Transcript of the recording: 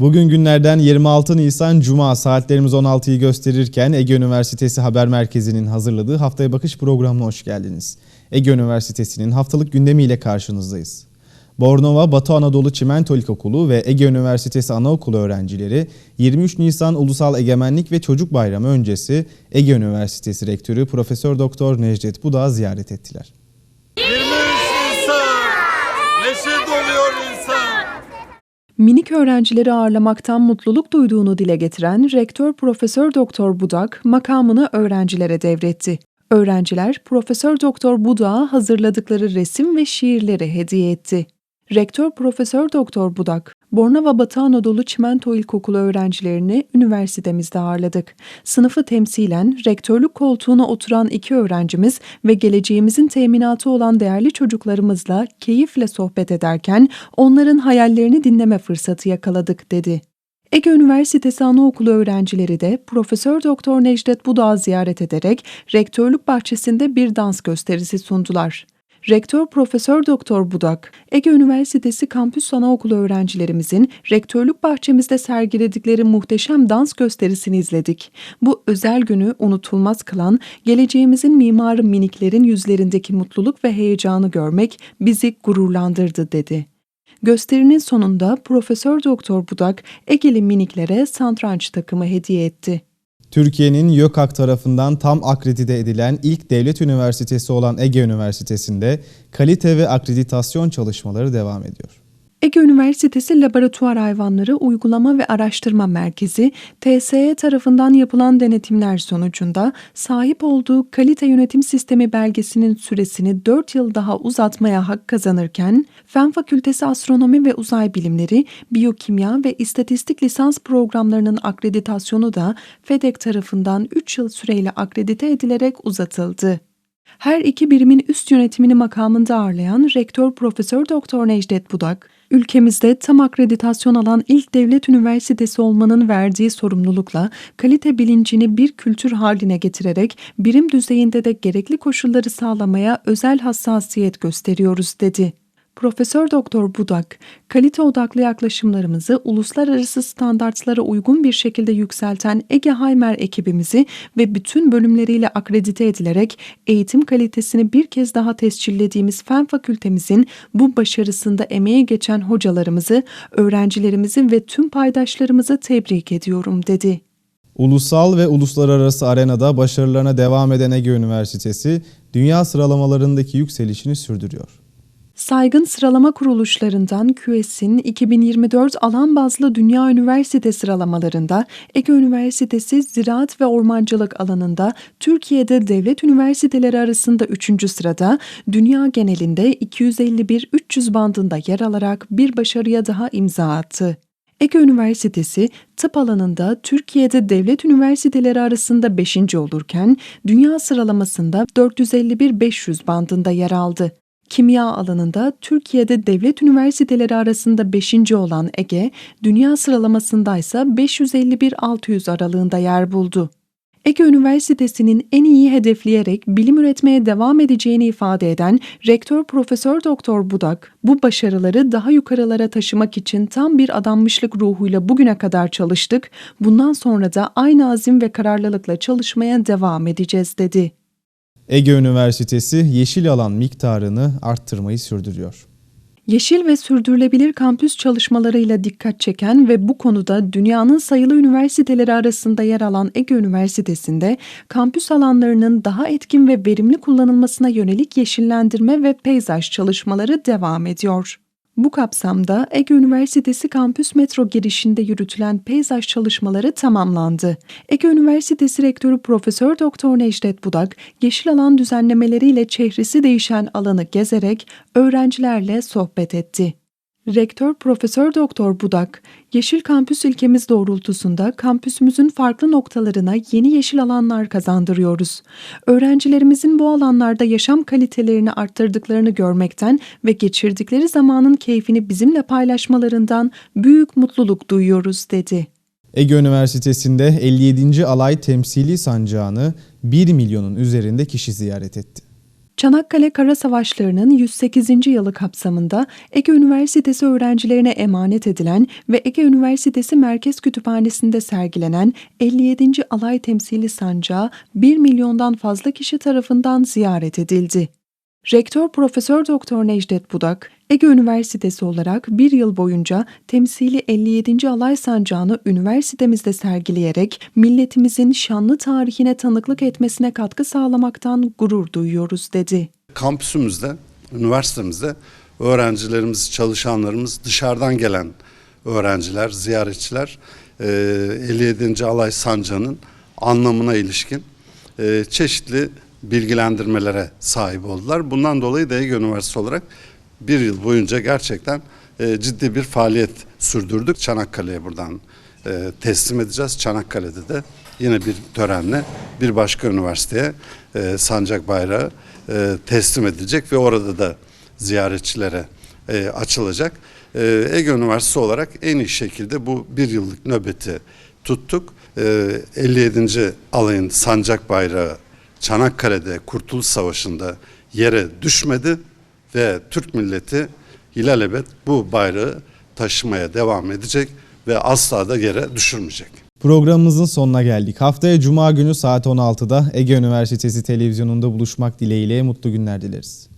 Bugün günlerden 26 Nisan Cuma saatlerimiz 16'yı gösterirken Ege Üniversitesi Haber Merkezi'nin hazırladığı Haftaya Bakış programına hoş geldiniz. Ege Üniversitesi'nin haftalık gündemiyle karşınızdayız. Bornova Batı Anadolu Çimento İlkokulu ve Ege Üniversitesi Anaokulu öğrencileri 23 Nisan Ulusal Egemenlik ve Çocuk Bayramı öncesi Ege Üniversitesi Rektörü Profesör Doktor Necdet Budak'ı ziyaret ettiler. 23 Nisan neşe doluyor insan. Minik öğrencileri ağırlamaktan mutluluk duyduğunu dile getiren Rektör Profesör Doktor Budak makamını öğrencilere devretti. Öğrenciler Profesör Doktor Budak'a hazırladıkları resim ve şiirleri hediye etti. Rektör Profesör Doktor Budak, Bornova Batı Anadolu Çimento İlkokulu öğrencilerini üniversitemizde ağırladık. Sınıfı temsilen rektörlük koltuğuna oturan iki öğrencimiz ve geleceğimizin teminatı olan değerli çocuklarımızla keyifle sohbet ederken onların hayallerini dinleme fırsatı yakaladık dedi. Ege Üniversitesi Anaokulu öğrencileri de Profesör Doktor Necdet Budak'ı ziyaret ederek rektörlük bahçesinde bir dans gösterisi sundular. Rektör Profesör Doktor Budak, Ege Üniversitesi Kampüs Anaokulu öğrencilerimizin rektörlük bahçemizde sergiledikleri muhteşem dans gösterisini izledik. Bu özel günü unutulmaz kılan geleceğimizin mimarı miniklerin yüzlerindeki mutluluk ve heyecanı görmek bizi gururlandırdı dedi. Gösterinin sonunda Profesör Doktor Budak Egeli miniklere satranç takımı hediye etti. Türkiye'nin YÖKAK tarafından tam akredite edilen ilk devlet üniversitesi olan Ege Üniversitesi'nde kalite ve akreditasyon çalışmaları devam ediyor. Ege Üniversitesi Laboratuvar Hayvanları Uygulama ve Araştırma Merkezi, TSE tarafından yapılan denetimler sonucunda sahip olduğu kalite yönetim sistemi belgesinin süresini 4 yıl daha uzatmaya hak kazanırken, Fen Fakültesi Astronomi ve Uzay Bilimleri, Biyokimya ve İstatistik lisans programlarının akreditasyonu da FEDEK tarafından 3 yıl süreyle akredite edilerek uzatıldı. Her iki birimin üst yönetimini makamında ağırlayan Rektör Profesör Doktor Necdet Budak, ülkemizde tam akreditasyon alan ilk devlet üniversitesi olmanın verdiği sorumlulukla kalite bilincini bir kültür haline getirerek birim düzeyinde de gerekli koşulları sağlamaya özel hassasiyet gösteriyoruz dedi. Profesör Doktor Budak, kalite odaklı yaklaşımlarımızı uluslararası standartlara uygun bir şekilde yükselten Ege Haymer ekibimizi ve bütün bölümleriyle akredite edilerek eğitim kalitesini bir kez daha tescillediğimiz fen fakültemizin bu başarısında emeği geçen hocalarımızı, öğrencilerimizi ve tüm paydaşlarımızı tebrik ediyorum dedi. Ulusal ve uluslararası arenada başarılarına devam eden Ege Üniversitesi, dünya sıralamalarındaki yükselişini sürdürüyor. Saygın sıralama kuruluşlarından QS'in 2024 alan bazlı Dünya Üniversite sıralamalarında Ege Üniversitesi Ziraat ve Ormancılık alanında Türkiye'de devlet üniversiteleri arasında 3. sırada, dünya genelinde 251-300 bandında yer alarak bir başarıya daha imza attı. Ege Üniversitesi tıp alanında Türkiye'de devlet üniversiteleri arasında 5. olurken dünya sıralamasında 451-500 bandında yer aldı. Kimya alanında Türkiye'de devlet üniversiteleri arasında 5. olan Ege, dünya sıralamasında ise 551-600 aralığında yer buldu. Ege Üniversitesi'nin en iyi hedefleyerek bilim üretmeye devam edeceğini ifade eden Rektör Profesör Doktor Budak, bu başarıları daha yukarılara taşımak için tam bir adanmışlık ruhuyla bugüne kadar çalıştık. Bundan sonra da aynı azim ve kararlılıkla çalışmaya devam edeceğiz dedi. Ege Üniversitesi yeşil alan miktarını arttırmayı sürdürüyor. Yeşil ve sürdürülebilir kampüs çalışmalarıyla dikkat çeken ve bu konuda dünyanın sayılı üniversiteleri arasında yer alan Ege Üniversitesi'nde kampüs alanlarının daha etkin ve verimli kullanılmasına yönelik yeşillendirme ve peyzaj çalışmaları devam ediyor. Bu kapsamda Ege Üniversitesi kampüs metro girişinde yürütülen peyzaj çalışmaları tamamlandı. Ege Üniversitesi Rektörü Profesör Doktor Necdet Budak, yeşil alan düzenlemeleriyle çehresi değişen alanı gezerek öğrencilerle sohbet etti. Rektör Profesör Doktor Budak, Yeşil Kampüs ilkemiz doğrultusunda kampüsümüzün farklı noktalarına yeni yeşil alanlar kazandırıyoruz. Öğrencilerimizin bu alanlarda yaşam kalitelerini arttırdıklarını görmekten ve geçirdikleri zamanın keyfini bizimle paylaşmalarından büyük mutluluk duyuyoruz dedi. Ege Üniversitesi'nde 57. Alay Temsili Sancağı'nı 1 milyonun üzerinde kişi ziyaret etti. Çanakkale Kara Savaşları'nın 108. yılı kapsamında Ege Üniversitesi öğrencilerine emanet edilen ve Ege Üniversitesi Merkez Kütüphanesi'nde sergilenen 57. Alay Temsili Sancağı 1 milyondan fazla kişi tarafından ziyaret edildi. Rektör Profesör Doktor Necdet Budak, Ege Üniversitesi olarak bir yıl boyunca temsili 57. Alay Sancağı'nı üniversitemizde sergileyerek milletimizin şanlı tarihine tanıklık etmesine katkı sağlamaktan gurur duyuyoruz dedi. kampüsümüzde, üniversitemizde öğrencilerimiz, çalışanlarımız, dışarıdan gelen öğrenciler, ziyaretçiler e, 57. Alay Sancağı'nın anlamına ilişkin e, çeşitli bilgilendirmelere sahip oldular. Bundan dolayı da Ege Üniversitesi olarak bir yıl boyunca gerçekten e, ciddi bir faaliyet sürdürdük. Çanakkale'ye buradan e, teslim edeceğiz. Çanakkale'de de yine bir törenle bir başka üniversiteye e, sancak bayrağı e, teslim edilecek ve orada da ziyaretçilere e, açılacak. E, Ege Üniversitesi olarak en iyi şekilde bu bir yıllık nöbeti tuttuk. E, 57. alayın sancak bayrağı Çanakkale'de Kurtuluş Savaşı'nda yere düşmedi ve Türk milleti ilelebet bu bayrağı taşımaya devam edecek ve asla da yere düşürmeyecek. Programımızın sonuna geldik. Haftaya Cuma günü saat 16'da Ege Üniversitesi televizyonunda buluşmak dileğiyle mutlu günler dileriz.